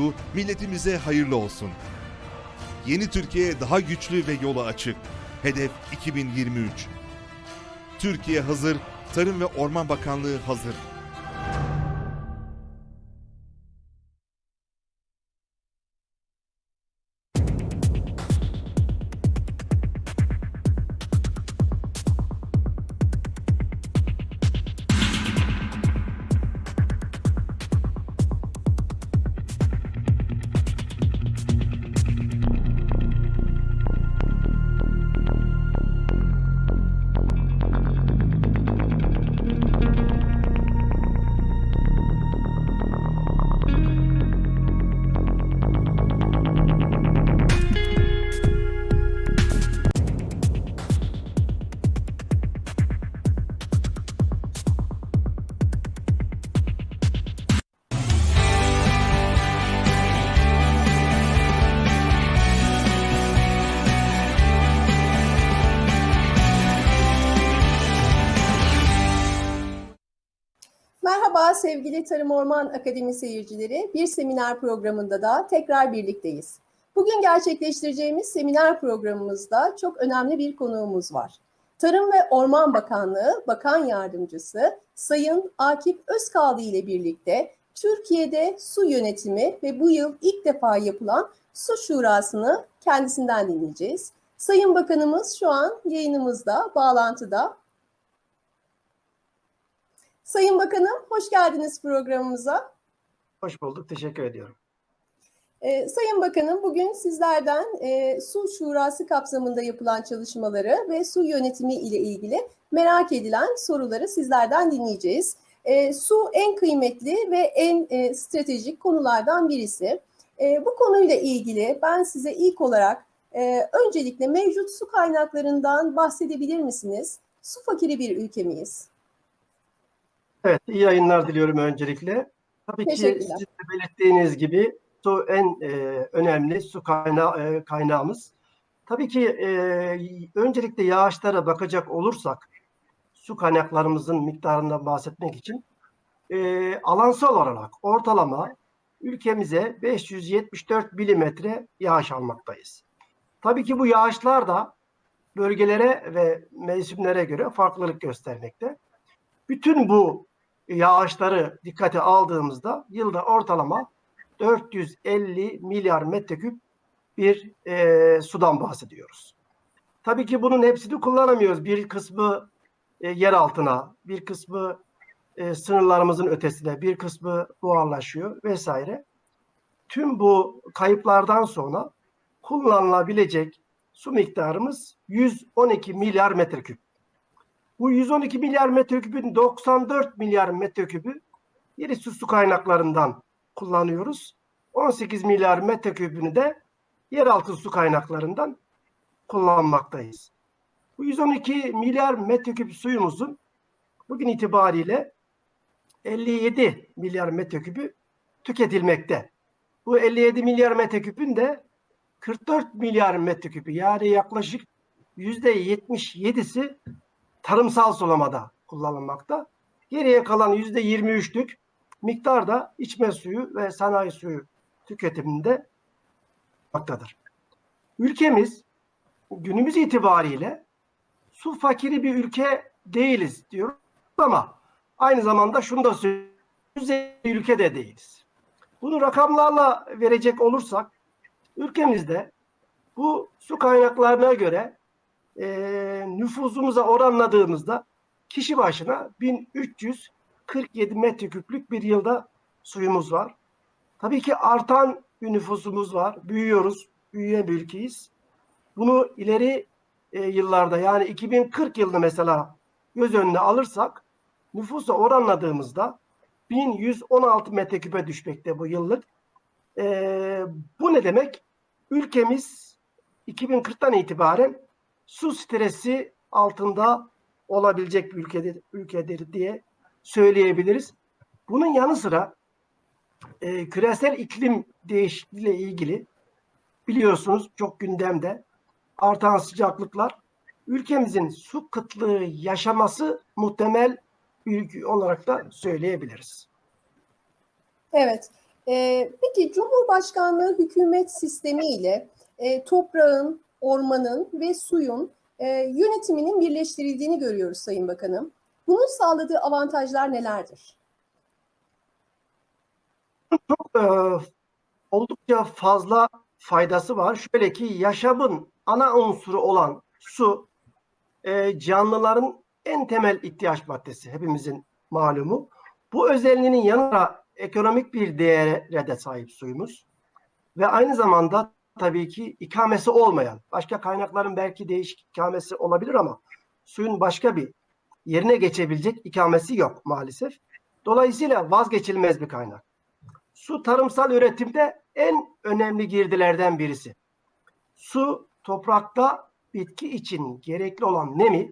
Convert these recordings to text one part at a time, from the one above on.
yolu milletimize hayırlı olsun. Yeni Türkiye daha güçlü ve yolu açık. Hedef 2023. Türkiye hazır, Tarım ve Orman Bakanlığı hazır. Sevgili Tarım Orman Akademi seyircileri. Bir seminer programında da tekrar birlikteyiz. Bugün gerçekleştireceğimiz seminer programımızda çok önemli bir konuğumuz var. Tarım ve Orman Bakanlığı Bakan Yardımcısı Sayın Akif Özkaldı ile birlikte Türkiye'de su yönetimi ve bu yıl ilk defa yapılan su şurasını kendisinden dinleyeceğiz. Sayın Bakanımız şu an yayınımızda, bağlantıda. Sayın Bakanım, hoş geldiniz programımıza. Hoş bulduk, teşekkür ediyorum. Ee, Sayın Bakanım, bugün sizlerden e, su şurası kapsamında yapılan çalışmaları ve su yönetimi ile ilgili merak edilen soruları sizlerden dinleyeceğiz. E, su en kıymetli ve en e, stratejik konulardan birisi. E, bu konuyla ilgili ben size ilk olarak e, öncelikle mevcut su kaynaklarından bahsedebilir misiniz? Su fakiri bir ülke miyiz? Evet, iyi yayınlar diliyorum öncelikle. Tabii ki sizin de belirttiğiniz gibi su en e, önemli su kaynağı, e, kaynağımız. Tabii ki e, öncelikle yağışlara bakacak olursak su kaynaklarımızın miktarından bahsetmek için e, alansal olarak ortalama ülkemize 574 milimetre yağış almaktayız. Tabii ki bu yağışlar da bölgelere ve mevsimlere göre farklılık göstermekte. Bütün bu yağışları dikkate aldığımızda yılda ortalama 450 milyar metreküp bir e, sudan bahsediyoruz. Tabii ki bunun hepsini kullanamıyoruz. Bir kısmı e, yer altına, bir kısmı e, sınırlarımızın ötesine, bir kısmı buharlaşıyor vesaire. Tüm bu kayıplardan sonra kullanılabilecek su miktarımız 112 milyar metreküp. Bu 112 milyar metreküpün 94 milyar metreküpü yeni su kaynaklarından kullanıyoruz. 18 milyar metreküpünü de yeraltı su kaynaklarından kullanmaktayız. Bu 112 milyar metreküp suyumuzun bugün itibariyle 57 milyar metreküpü tüketilmekte. Bu 57 milyar metreküpün de 44 milyar metreküpü yani yaklaşık %77'si tarımsal sulamada kullanılmakta. Geriye kalan %23'lük miktar da içme suyu ve sanayi suyu tüketiminde maktadır. Ülkemiz günümüz itibariyle su fakiri bir ülke değiliz diyoruz ama aynı zamanda şunu da söylüyoruz, ülke de değiliz. Bunu rakamlarla verecek olursak ülkemizde bu su kaynaklarına göre e, nüfusumuza oranladığımızda kişi başına 1347 metreküplük bir yılda suyumuz var. Tabii ki artan bir nüfusumuz var. Büyüyoruz. Büyüyen bir ülkeyiz. Bunu ileri e, yıllarda yani 2040 yılını mesela göz önüne alırsak nüfusa oranladığımızda 1116 metreküpe düşmekte bu yıllık. E, bu ne demek? Ülkemiz 2040'tan itibaren su stresi altında olabilecek bir ülkedir, ülkedir diye söyleyebiliriz. Bunun yanı sıra e, küresel iklim değişikliği ile ilgili biliyorsunuz çok gündemde artan sıcaklıklar ülkemizin su kıtlığı yaşaması muhtemel ülke olarak da söyleyebiliriz. Evet. E, peki Cumhurbaşkanlığı hükümet sistemi ile e, toprağın, ormanın ve suyun e, yönetiminin birleştirildiğini görüyoruz Sayın Bakanım. Bunun sağladığı avantajlar nelerdir? Çok e, oldukça fazla faydası var. Şöyle ki yaşamın ana unsuru olan su e, canlıların en temel ihtiyaç maddesi hepimizin malumu. Bu özelliğinin yanında ekonomik bir değere de sahip suyumuz ve aynı zamanda tabii ki ikamesi olmayan başka kaynakların belki değişik ikamesi olabilir ama suyun başka bir yerine geçebilecek ikamesi yok maalesef. Dolayısıyla vazgeçilmez bir kaynak. Su tarımsal üretimde en önemli girdilerden birisi. Su toprakta bitki için gerekli olan nemi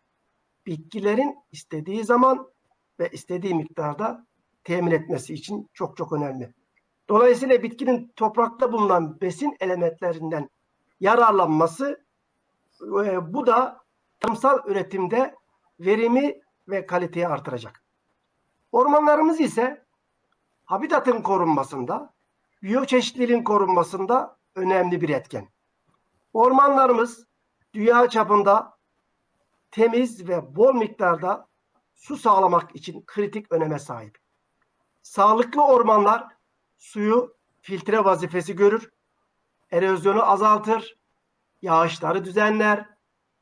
bitkilerin istediği zaman ve istediği miktarda temin etmesi için çok çok önemli. Dolayısıyla bitkinin toprakta bulunan besin elementlerinden yararlanması e, bu da tarımsal üretimde verimi ve kaliteyi artıracak. Ormanlarımız ise habitatın korunmasında, biyoçeşitliliğin korunmasında önemli bir etken. Ormanlarımız dünya çapında temiz ve bol miktarda su sağlamak için kritik öneme sahip. Sağlıklı ormanlar suyu filtre vazifesi görür, erozyonu azaltır, yağışları düzenler,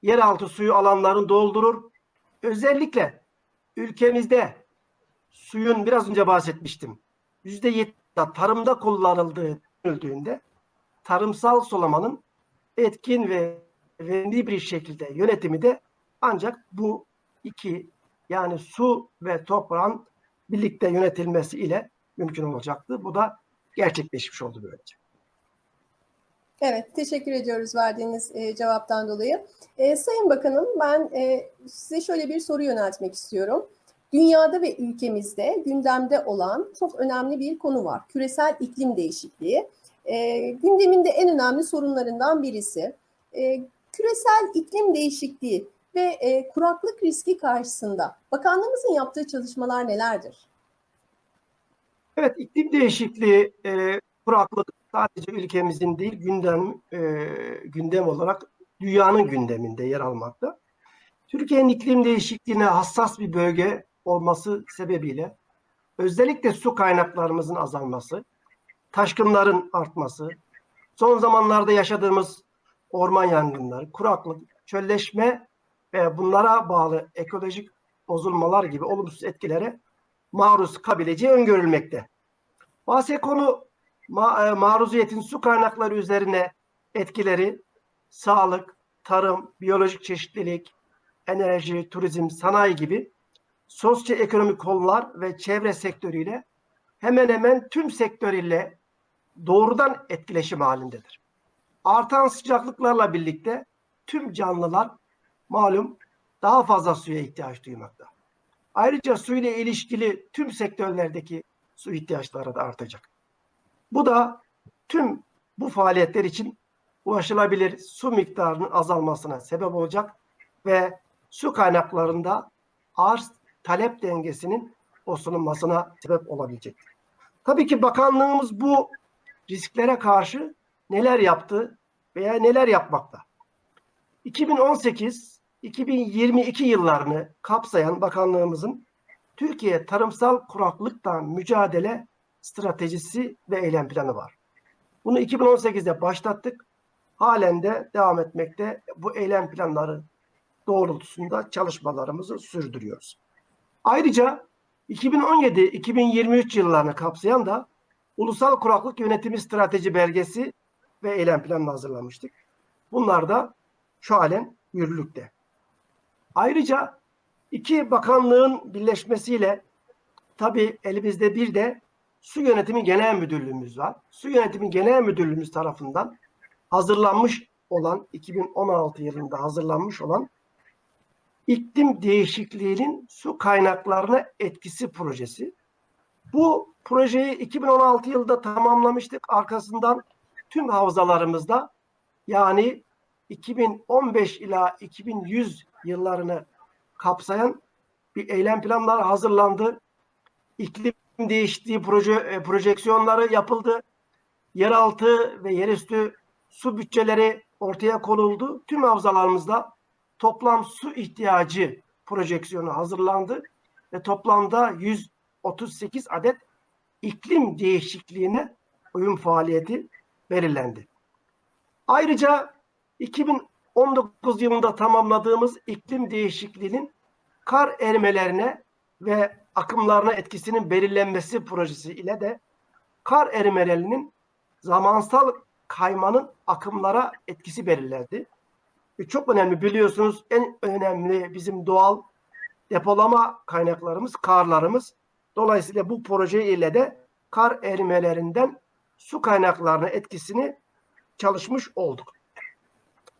yeraltı suyu alanlarını doldurur. Özellikle ülkemizde suyun biraz önce bahsetmiştim. %70 tarımda kullanıldığı düşünüldüğünde tarımsal sulamanın etkin ve verimli bir şekilde yönetimi de ancak bu iki yani su ve toprağın birlikte yönetilmesi ile mümkün olacaktı. Bu da gerçekleşmiş oldu böylece. Evet, teşekkür ediyoruz verdiğiniz e, cevaptan dolayı. E, Sayın Bakanım, ben e, size şöyle bir soru yöneltmek istiyorum. Dünyada ve ülkemizde gündemde olan çok önemli bir konu var. Küresel iklim değişikliği. E, gündeminde en önemli sorunlarından birisi. E, küresel iklim değişikliği ve e, kuraklık riski karşısında bakanlığımızın yaptığı çalışmalar nelerdir? Evet, iklim değişikliği, e, kuraklık sadece ülkemizin değil gündem e, gündem olarak dünyanın gündeminde yer almakta. Türkiye'nin iklim değişikliğine hassas bir bölge olması sebebiyle özellikle su kaynaklarımızın azalması, taşkınların artması, son zamanlarda yaşadığımız orman yangınları, kuraklık, çölleşme ve bunlara bağlı ekolojik bozulmalar gibi olumsuz etkilere maruz kalabileceği öngörülmekte. Bahse konu ma- e, maruziyetin su kaynakları üzerine etkileri, sağlık, tarım, biyolojik çeşitlilik, enerji, turizm, sanayi gibi sosyoekonomik kollar ve çevre sektörüyle hemen hemen tüm sektörüyle doğrudan etkileşim halindedir. Artan sıcaklıklarla birlikte tüm canlılar malum daha fazla suya ihtiyaç duymakta. Ayrıca su ile ilişkili tüm sektörlerdeki su ihtiyaçları da artacak. Bu da tüm bu faaliyetler için ulaşılabilir su miktarının azalmasına sebep olacak ve su kaynaklarında arz talep dengesinin bozulmasına sebep olabilecek. Tabii ki bakanlığımız bu risklere karşı neler yaptı veya neler yapmakta. 2018-2022 yıllarını kapsayan bakanlığımızın Türkiye tarımsal kuraklıkla mücadele stratejisi ve eylem planı var. Bunu 2018'de başlattık. Halen de devam etmekte. Bu eylem planları doğrultusunda çalışmalarımızı sürdürüyoruz. Ayrıca 2017-2023 yıllarını kapsayan da Ulusal Kuraklık Yönetimi Strateji Belgesi ve eylem planını hazırlamıştık. Bunlar da şu halen yürürlükte. Ayrıca iki bakanlığın birleşmesiyle tabii elimizde bir de Su Yönetimi Genel Müdürlüğümüz var. Su Yönetimi Genel Müdürlüğümüz tarafından hazırlanmış olan 2016 yılında hazırlanmış olan iklim değişikliğinin su kaynaklarına etkisi projesi. Bu projeyi 2016 yılında tamamlamıştık. Arkasından tüm havzalarımızda yani 2015 ila 2100 yıllarını kapsayan bir eylem planları hazırlandı. İklim değişikliği proje e, projeksiyonları yapıldı. Yeraltı ve yerüstü su bütçeleri ortaya konuldu. Tüm havzalarımızda toplam su ihtiyacı projeksiyonu hazırlandı ve toplamda 138 adet iklim değişikliğine uyum faaliyeti belirlendi. Ayrıca 2019 yılında tamamladığımız iklim değişikliğinin kar erimelerine ve akımlarına etkisinin belirlenmesi projesi ile de kar erimelerinin zamansal kaymanın akımlara etkisi belirlendi. E, Çok önemli biliyorsunuz en önemli bizim doğal depolama kaynaklarımız karlarımız. Dolayısıyla bu proje ile de kar erimelerinden su kaynaklarına etkisini çalışmış olduk.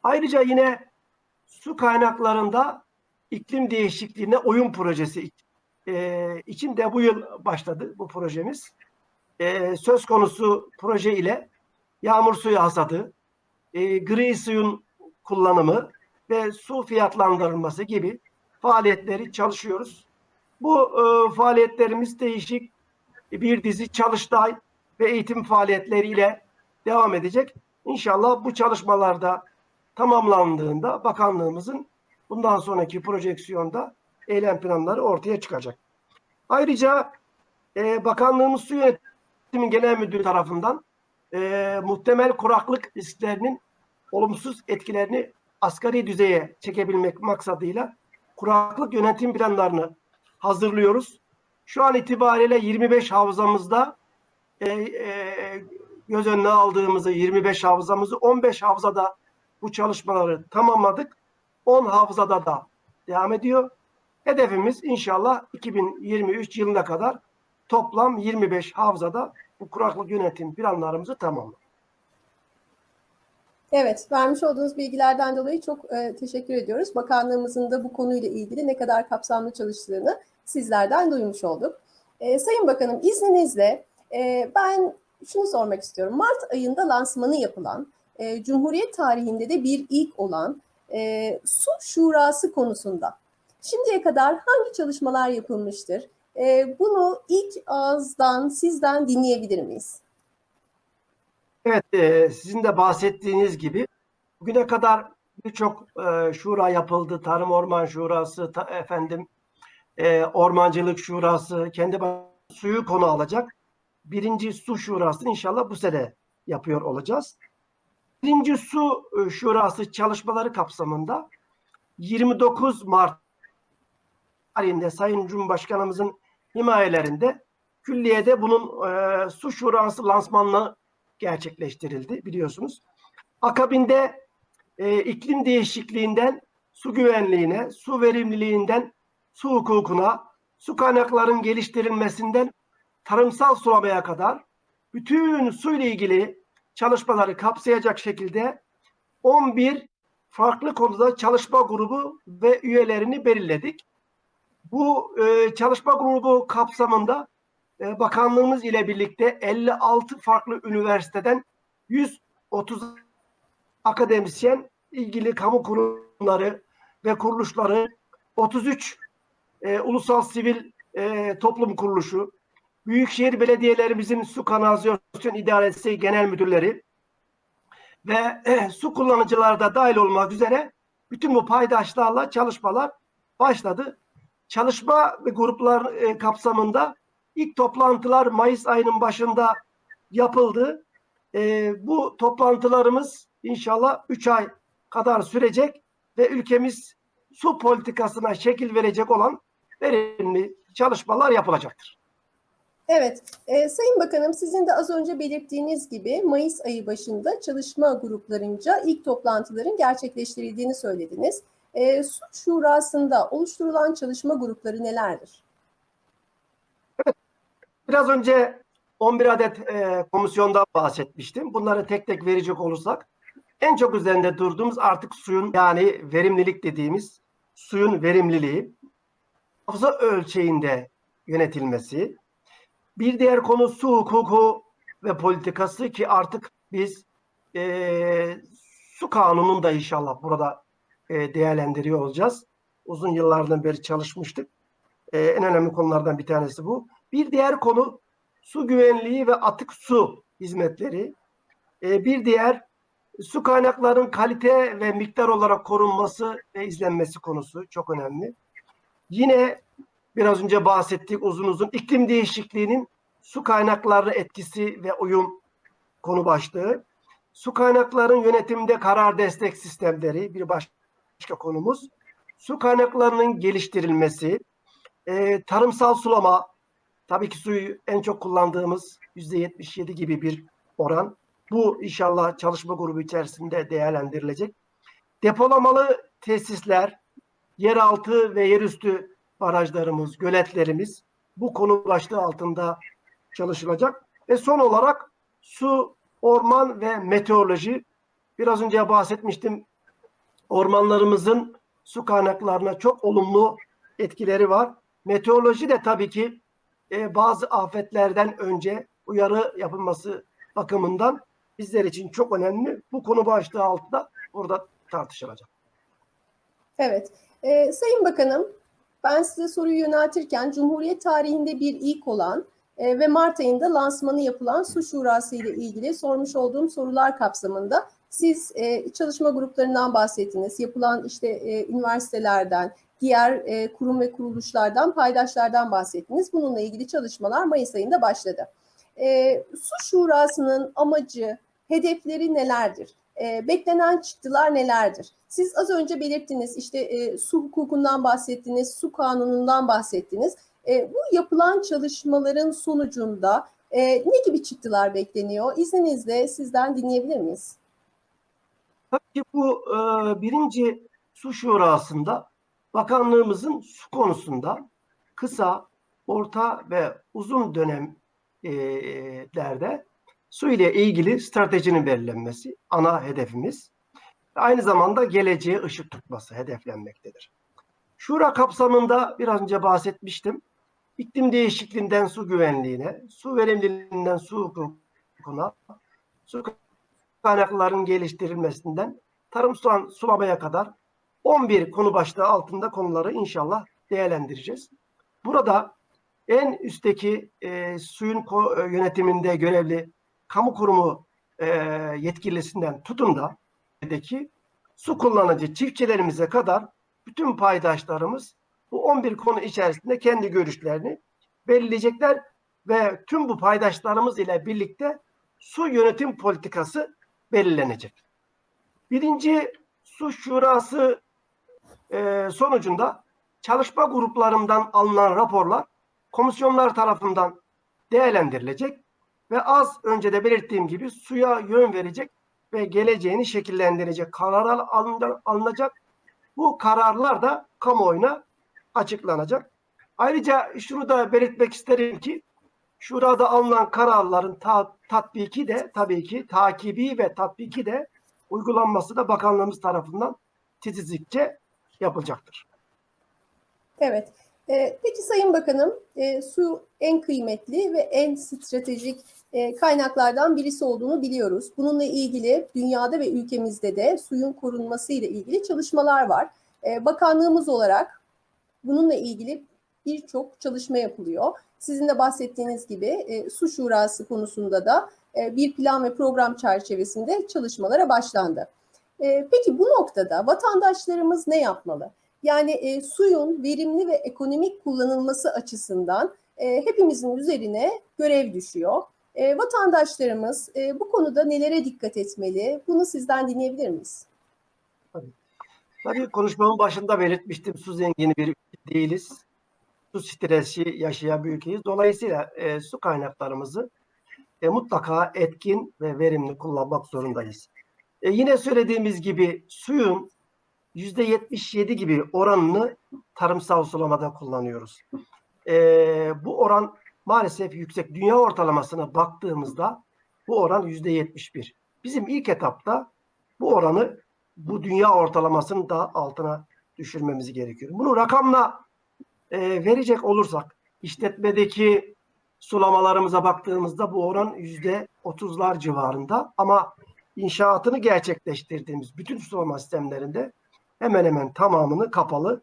Ayrıca yine su kaynaklarında iklim değişikliğine oyun projesi e, için de bu yıl başladı bu projemiz. E, söz konusu proje ile yağmur suyu hasadı, e, gri suyun kullanımı ve su fiyatlandırılması gibi faaliyetleri çalışıyoruz. Bu e, faaliyetlerimiz değişik bir dizi çalıştay ve eğitim faaliyetleriyle devam edecek. İnşallah bu çalışmalarda tamamlandığında bakanlığımızın bundan sonraki projeksiyonda eylem planları ortaya çıkacak. Ayrıca e, bakanlığımız su yönetimi genel müdürü tarafından e, muhtemel kuraklık risklerinin olumsuz etkilerini asgari düzeye çekebilmek maksadıyla kuraklık yönetim planlarını hazırlıyoruz. Şu an itibariyle 25 havzamızda e, e, göz önüne aldığımızı 25 havzamızı 15 havzada bu çalışmaları tamamladık. 10 havzada da devam ediyor. Hedefimiz inşallah 2023 yılına kadar toplam 25 havzada bu kuraklık yönetim planlarımızı tamamladık. Evet, vermiş olduğunuz bilgilerden dolayı çok e, teşekkür ediyoruz. Bakanlığımızın da bu konuyla ilgili ne kadar kapsamlı çalıştığını sizlerden duymuş olduk. E, Sayın Bakanım izninizle e, ben şunu sormak istiyorum. Mart ayında lansmanı yapılan, e, Cumhuriyet tarihinde de bir ilk olan e, su şurası konusunda şimdiye kadar hangi çalışmalar yapılmıştır? E, bunu ilk ağızdan sizden dinleyebilir miyiz? Evet, e, sizin de bahsettiğiniz gibi bugüne kadar birçok e, şura yapıldı. Tarım Orman Şurası, ta- efendim e, Ormancılık Şurası, kendi suyu konu alacak. Birinci Su Şurası'nı inşallah bu sene yapıyor olacağız. Birinci Su e, Şurası çalışmaları kapsamında 29 Mart tarihinde Sayın Cumhurbaşkanımızın himayelerinde külliyede bunun e, Su Şurası lansmanını gerçekleştirildi biliyorsunuz. Akabinde e, iklim değişikliğinden su güvenliğine, su verimliliğinden su hukukuna, su kaynaklarının geliştirilmesinden tarımsal sulamaya kadar bütün su ile ilgili çalışmaları kapsayacak şekilde 11 farklı konuda çalışma grubu ve üyelerini belirledik. Bu e, çalışma grubu kapsamında e, bakanlığımız ile birlikte 56 farklı üniversiteden 130 akademisyen, ilgili kamu kurumları ve kuruluşları, 33 e, ulusal sivil e, toplum kuruluşu, büyükşehir belediyelerimizin su kanalizasyon idaresi genel müdürleri ve e, su kullanıcıları da dahil olmak üzere bütün bu paydaşlarla çalışmalar başladı. Çalışma gruplar e, kapsamında İlk toplantılar Mayıs ayının başında yapıldı. Ee, bu toplantılarımız inşallah 3 ay kadar sürecek ve ülkemiz su politikasına şekil verecek olan verimli çalışmalar yapılacaktır. Evet, e, Sayın Bakanım sizin de az önce belirttiğiniz gibi Mayıs ayı başında çalışma gruplarınca ilk toplantıların gerçekleştirildiğini söylediniz. E, Su Şurası'nda oluşturulan çalışma grupları nelerdir? Biraz önce 11 adet e, komisyondan bahsetmiştim. Bunları tek tek verecek olursak en çok üzerinde durduğumuz artık suyun yani verimlilik dediğimiz suyun verimliliği hafıza ölçeğinde yönetilmesi. Bir diğer konu su hukuku ve politikası ki artık biz e, su kanununu da inşallah burada e, değerlendiriyor olacağız. Uzun yıllardan beri çalışmıştık. E, en önemli konulardan bir tanesi bu. Bir diğer konu su güvenliği ve atık su hizmetleri. E, bir diğer su kaynaklarının kalite ve miktar olarak korunması ve izlenmesi konusu çok önemli. Yine biraz önce bahsettik uzun uzun iklim değişikliğinin su kaynakları etkisi ve uyum konu başlığı. Su kaynaklarının yönetimde karar destek sistemleri bir başka konumuz. Su kaynaklarının geliştirilmesi, e, tarımsal sulama, tabii ki suyu en çok kullandığımız %77 gibi bir oran. Bu inşallah çalışma grubu içerisinde değerlendirilecek. Depolamalı tesisler, yeraltı ve yerüstü barajlarımız, göletlerimiz bu konu başlığı altında çalışılacak. Ve son olarak su, orman ve meteoroloji. Biraz önce bahsetmiştim. Ormanlarımızın su kaynaklarına çok olumlu etkileri var. Meteoroloji de tabii ki e, bazı afetlerden önce uyarı yapılması bakımından bizler için çok önemli. Bu konu başlığı altında burada tartışılacak. Evet. Ee, Sayın Bakanım, ben size soruyu yöneltirken Cumhuriyet tarihinde bir ilk olan e, ve Mart ayında lansmanı yapılan Su Şurası ile ilgili sormuş olduğum sorular kapsamında siz e, çalışma gruplarından bahsettiniz. Yapılan işte e, üniversitelerden, diğer e, kurum ve kuruluşlardan, paydaşlardan bahsettiniz. Bununla ilgili çalışmalar Mayıs ayında başladı. E, Su Şurası'nın amacı, hedefleri nelerdir? E, beklenen çıktılar nelerdir? Siz az önce belirttiniz, işte e, su hukukundan bahsettiniz, su kanunundan bahsettiniz. E, bu yapılan çalışmaların sonucunda e, ne gibi çıktılar bekleniyor? İzninizle sizden dinleyebilir miyiz? Tabii ki bu e, birinci su şurasında bakanlığımızın su konusunda kısa, orta ve uzun dönemlerde su ile ilgili stratejinin belirlenmesi ana hedefimiz. Aynı zamanda geleceğe ışık tutması hedeflenmektedir. Şura kapsamında biraz önce bahsetmiştim. İklim değişikliğinden su güvenliğine, su verimliliğinden su hukukuna, su kaynaklarının geliştirilmesinden tarımsal sulamaya kadar 11 konu başlığı altında konuları inşallah değerlendireceğiz. Burada en üstteki e, suyun yönetiminde görevli kamu kurumu e, yetkilisinden tutun da su kullanıcı çiftçilerimize kadar bütün paydaşlarımız bu 11 konu içerisinde kendi görüşlerini belirleyecekler ve tüm bu paydaşlarımız ile birlikte su yönetim politikası belirlenecek. Birinci su şurası e, sonucunda çalışma gruplarından alınan raporlar komisyonlar tarafından değerlendirilecek ve az önce de belirttiğim gibi suya yön verecek ve geleceğini şekillendirecek kararlar alın- alınacak. Bu kararlar da kamuoyuna açıklanacak. Ayrıca şunu da belirtmek isterim ki şurada alınan kararların ta- tatbiki de tabii ki takibi ve tatbiki de uygulanması da bakanlığımız tarafından titizlikçe yapılacaktır. Evet. E, peki Sayın Bakanım, e, su en kıymetli ve en stratejik e, kaynaklardan birisi olduğunu biliyoruz. Bununla ilgili dünyada ve ülkemizde de suyun korunması ile ilgili çalışmalar var. Bakanlığımız olarak bununla ilgili birçok çalışma yapılıyor. Sizin de bahsettiğiniz gibi su şurası konusunda da bir plan ve program çerçevesinde çalışmalara başlandı. Peki bu noktada vatandaşlarımız ne yapmalı? Yani e, suyun verimli ve ekonomik kullanılması açısından e, hepimizin üzerine görev düşüyor. E, vatandaşlarımız e, bu konuda nelere dikkat etmeli? Bunu sizden dinleyebilir miyiz? Tabii konuşmamın başında belirtmiştim su zengini bir ülke değiliz. Su stresi yaşayan bir ülkeyiz. Dolayısıyla e, su kaynaklarımızı e, mutlaka etkin ve verimli kullanmak zorundayız. E, yine söylediğimiz gibi suyun %77 gibi oranını tarımsal sulamada kullanıyoruz. E, bu oran maalesef yüksek. Dünya ortalamasına baktığımızda bu oran %71. Bizim ilk etapta bu oranı bu dünya ortalamasının da altına düşürmemiz gerekiyor. Bunu rakamla e, verecek olursak işletmedeki sulamalarımıza baktığımızda bu oran yüzde otuzlar civarında ama inşaatını gerçekleştirdiğimiz bütün sulama sistemlerinde hemen hemen tamamını kapalı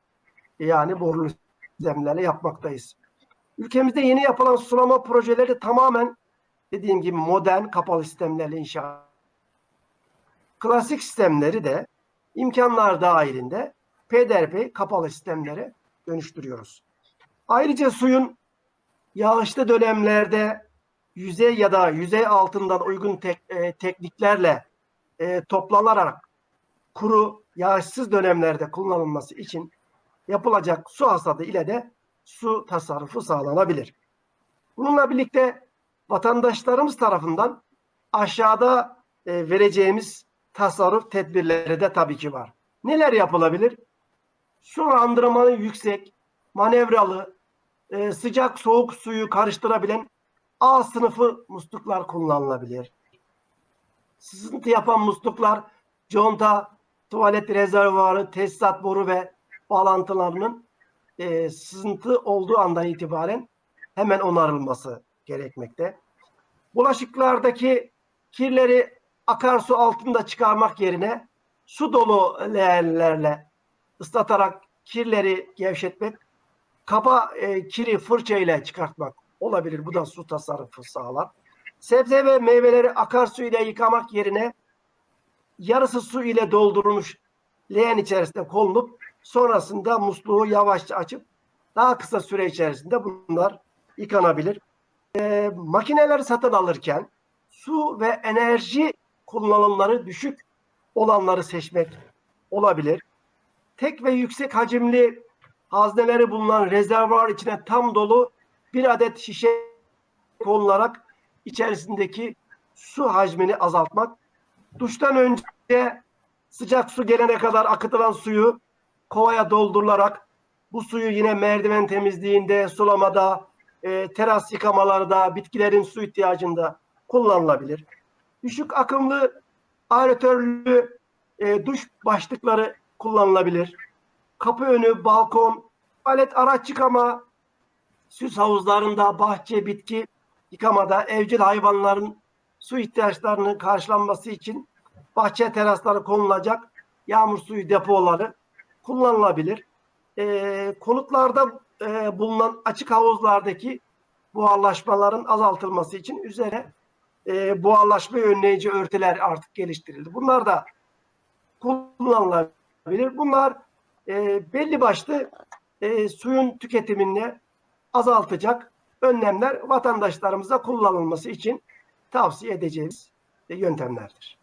yani borulu sistemlerle yapmaktayız. Ülkemizde yeni yapılan sulama projeleri tamamen dediğim gibi modern kapalı sistemlerle inşa. Klasik sistemleri de imkanlar dahilinde peyderpey kapalı sistemlere dönüştürüyoruz. Ayrıca suyun yağışlı dönemlerde yüzey ya da yüzey altından uygun tek- e, tekniklerle e, toplanarak kuru yağışsız dönemlerde kullanılması için yapılacak su hasadı ile de su tasarrufu sağlanabilir. Bununla birlikte vatandaşlarımız tarafından aşağıda e, vereceğimiz tasarruf tedbirleri de tabii ki var. Neler yapılabilir? Su andırmanı yüksek, manevralı, e, sıcak soğuk suyu karıştırabilen A sınıfı musluklar kullanılabilir. Sızıntı yapan musluklar conta, tuvalet rezervuarı, tesisat boru ve bağlantılarının e, sızıntı olduğu andan itibaren hemen onarılması gerekmekte. Bulaşıklardaki kirleri akarsu altında çıkarmak yerine su dolu leğenlerle ıslatarak kirleri gevşetmek, kaba e, kiri fırça ile çıkartmak olabilir. Bu da su tasarrufu sağlar. Sebze ve meyveleri akarsu ile yıkamak yerine yarısı su ile doldurulmuş leğen içerisinde konulup sonrasında musluğu yavaşça açıp daha kısa süre içerisinde bunlar yıkanabilir. Ee, makineleri satın alırken su ve enerji kullanımları düşük olanları seçmek olabilir. Tek ve yüksek hacimli hazneleri bulunan rezervuar içine tam dolu bir adet şişe konularak içerisindeki su hacmini azaltmak. Duştan önce sıcak su gelene kadar akıtılan suyu kovaya doldurularak bu suyu yine merdiven temizliğinde, sulamada, e, teras yıkamalarda, bitkilerin su ihtiyacında kullanılabilir. Düşük akımlı aeratörlü e, duş başlıkları kullanılabilir. Kapı önü, balkon, tuvalet araç yıkama, süs havuzlarında, bahçe, bitki yıkamada, evcil hayvanların su ihtiyaçlarının karşılanması için bahçe terasları konulacak yağmur suyu depoları kullanılabilir. Ee, konutlarda e, bulunan açık havuzlardaki buharlaşmaların azaltılması için üzerine e, buharlaşmayı önleyici örtüler artık geliştirildi. Bunlar da kullanılabilir. Bunlar e, belli başlı e, suyun tüketimini azaltacak önlemler vatandaşlarımıza kullanılması için tavsiye edeceğimiz e, yöntemlerdir.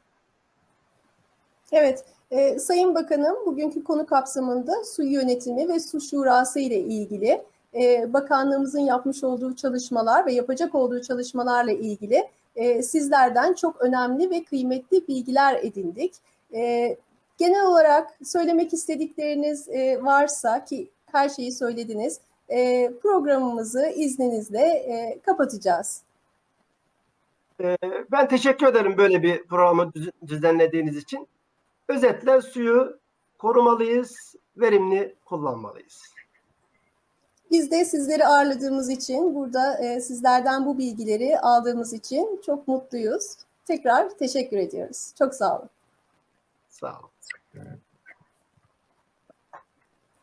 Evet, e, Sayın Bakanım bugünkü konu kapsamında su yönetimi ve su şurası ile ilgili e, bakanlığımızın yapmış olduğu çalışmalar ve yapacak olduğu çalışmalarla ilgili e, sizlerden çok önemli ve kıymetli bilgiler edindik. E, genel olarak söylemek istedikleriniz e, varsa ki her şeyi söylediniz, e, programımızı izninizle e, kapatacağız. E, ben teşekkür ederim böyle bir programı düz- düzenlediğiniz için. Özetle suyu korumalıyız, verimli kullanmalıyız. Biz de sizleri ağırladığımız için, burada e, sizlerden bu bilgileri aldığımız için çok mutluyuz. Tekrar teşekkür ediyoruz. Çok sağ olun. Sağ olun.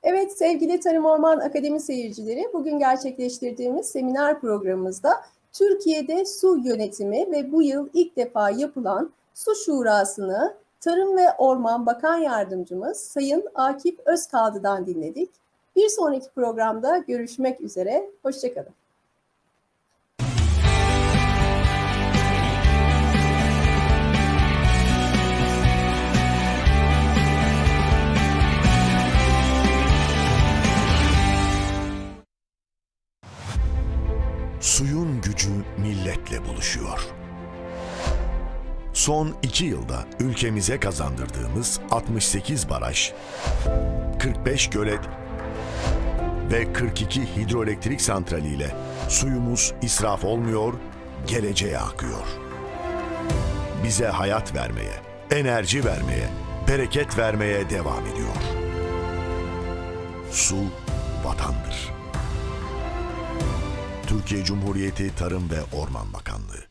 Evet sevgili Tarım Orman Akademi seyircileri, bugün gerçekleştirdiğimiz seminer programımızda Türkiye'de su yönetimi ve bu yıl ilk defa yapılan Su Şurası'nı Tarım ve Orman Bakan Yardımcımız Sayın Akif Özkaldı'dan dinledik. Bir sonraki programda görüşmek üzere. Hoşçakalın. Gücü milletle buluşuyor. Son iki yılda ülkemize kazandırdığımız 68 baraj, 45 gölet ve 42 hidroelektrik santraliyle suyumuz israf olmuyor, geleceğe akıyor. Bize hayat vermeye, enerji vermeye, bereket vermeye devam ediyor. Su vatandır. Türkiye Cumhuriyeti Tarım ve Orman Bakanlığı